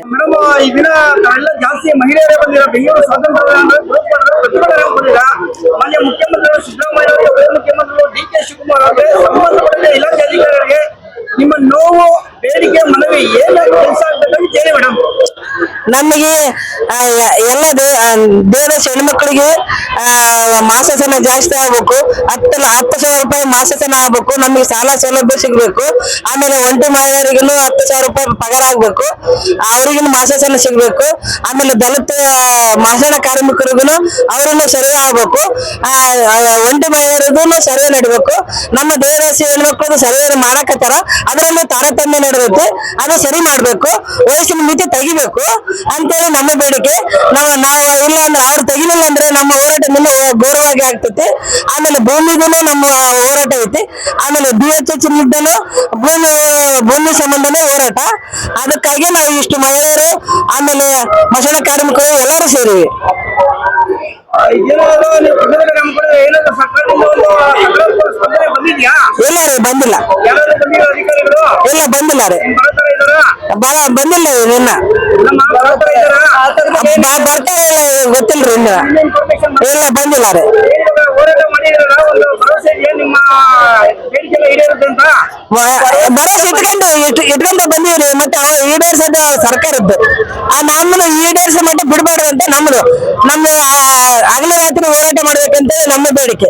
Madam ಈ ದಿನ ತಾವೆಲ್ಲ ಜಾಸ್ತಿ ಮಹಿಳೆಯರೇ ಬಂದಿರ ಬೆಂಗಳೂರು ಸ್ವಾತಂತ್ರ್ಯ ಪ್ರತಿಭಟನೆ ಬಂದಿರ ಮಾನ್ಯ ಮುಖ್ಯಮಂತ್ರಿಗಳು ಸಿದ್ದರಾಮಯ್ಯ ಅವರಿಗೆ ಉಪಮುಖ್ಯಮಂತ್ರಿಗಳು ಡಿ ಕೆ ಶಿವಕುಮಾರ್ ಅವರಿಗೆ ಸಂಬಂಧಪಟ್ಟ ಇಲಾಖೆ ಅಧಿಕಾರಿಗಳಿಗೆ ನಿಮ್ಮ ನೋವು ಬೇಡಿಕೆ ಮನವಿ ಏನು ಕೆಲಸ ಆಗ್ಬೇಕಂತ ಹೇಳಿ ಮೇಡಮ್. ನಮಗೆ ಎಲ್ಲ ದೇವರ ಆ, ಮಾಸಾಸನ ಜಾಸ್ತಿ ಆಗ್ಬೇಕು. ಹತ್ತು ಹತ್ತು ಸಾವಿರ ರೂಪಾಯಿ ಮಾಸಾಸನ ಆಗ್ಬೇಕು. ನಮಗೆ ಸಾಲ ಸೌಲಭ್ಯ ಸಿಗ್ಬೇಕು. ಆಮೇಲೆ ಒಂಟಿ ಮಹಿಳೆಯರಿಗೂ ಹತ್ತು ಸಾವಿರ ರೂಪಾಯಿ ಪಗಾರ ಆಗ್ಬೇಕು. ಅವ್ರಿಗೂ ಮಾಸಾಸನ ಸಿಗ್ಬೇಕು. ಆಮೇಲೆ ದಲಿತ ಮಾಸಾನ ಕಾರ್ಮಿಕರಿಗೂ ಅವ್ರನ್ನ ಸರಿ ಆಗ್ಬೇಕು. ಆ, ಆ, ಒಂಟಿ ಮಹಿಳೆಯರಿಗೂ ಸರಿ ನಡಿಬೇಕು, ನಮ್ಮ ದೇವರಾಶಿ ಹೆಣ್ಮಕ್ಳು ಸರಿಯಾಗಿ ಮಾಡಕತ್ತಾರ ಅದರಲ್ಲಿ ತಾರತಮ್ಯ ನಡೆದೈತಿ ಅದು ಸರಿ ಮಾಡ್ಬೇಕು, ವಯಸ್ಸಿನ ಮಿತಿ ತೆಗಿಬೇಕು ಅಂತೇಳಿ ನಮ್ಮ ಬೇಡಿಕೆ. ನಾವು ನಾವು ಇಲ್ಲ ಅಂದ್ರೆ ಅವ್ರು ತೆಗಿಲಿಲ್ಲ ಅಂದ್ರೆ ನಮ್ಮ ಹೋರಾಟ ಮುಂದೆ ಘೋರವಾಗಿ ಆಗ್ತೈತಿ. ಆಮೇಲೆ ಭೂಮಿಗೂ ನಮ್ಮ ಹೋರಾಟ ಐತಿ. ಆಮೇಲೆ ಬಿ ಎಚ್ ಎಚ್ ಭೂಮಿ ಭೂಮಿ ಸಂಬಂಧನೇ ಹೋರಾಟ. ಅದಕ್ಕಾಗಿ ನಾವು ಇಷ್ಟು ಮಹಿಳೆಯರು, ಆಮೇಲೆ ಮಸಣ ಕಾರ್ಮಿಕರು ಎಲ್ಲರೂ ಸೇರಿವಿ. ಇದೇನಾದ್ರು ನೀವು ಪ್ರತಿಭಟನೆ ಹಮ್ಮಿಕೊಂಡ್ರೆ ಏನಾದ್ರು ಸರ್ಕಾರದಿಂದ ಒಂದು ಸಕಾರಾತ್ಮಕ ಸ್ಪಂದನೆ ಬಂದಿದ್ಯಾ ಇಲ್ಲ ರೀ ಬಂದಿಲ್ಲ ಯಾರಾದ್ರೂ ಬಂದಿರೋ ಅಧಿಕಾರಿಗಳು ಇಲ್ಲ ಬಂದಿಲ್ಲ ರೀ ನಿಮ್ ಬರೋ ತರ ಇದಾರಾ ಬರ ಬಂದಿಲ್ಲ ನಿನ್ನ ನಮ್ಮ ಬರೋ ತರ ಇದಾರಾ ಬ- ಬರ್ತಾರೆ ಇಲ್ಲ ಗೊತ್ತಿಲ್ರಿ ಇನ್ನ ಇನ್ಫಾರ್ಮೇಶನ್ ಇಲ್ಲ ಬಂದಿಲ್ಲ ರೀ ಇವಾಗ ಹೋರಾಟ ಮಾಡಿದ್ರಲ್ಲ ಒಂದು ಭರವಸೆ ಇದೆಯಾ ನಿಮ್ಮ ಬೇಡಿಕೆ ಎಲ್ಲ ಈಡೇರುತ್ತೆ ಅಂತ ಭರವಸೆ ಇಟ್ಕೊಂಡು ಇಟ್- ಇಟ್ಕೊಂಡ ಬಂದಿವ್ರಿ ಮತ್ತೆ ಅವ ಈಡೇರ್ಸದ ಸರ್ಕಾರದ್ದು ಆ ನಮ್ಮನ್ನು ಈಡೇರಿಸೋ ಮಟ್ಟ ಬಿಡಬಾರ್ದು ಅಂತ ನಮ್ಮದು. ನಮ್ಮ ಹಗಲ ರಾತ್ರಿ ಹೋರಾಟ ಮಾಡ್ಬೇಕಂತ ನಮ್ಮ ಬೇಡಿಕೆ.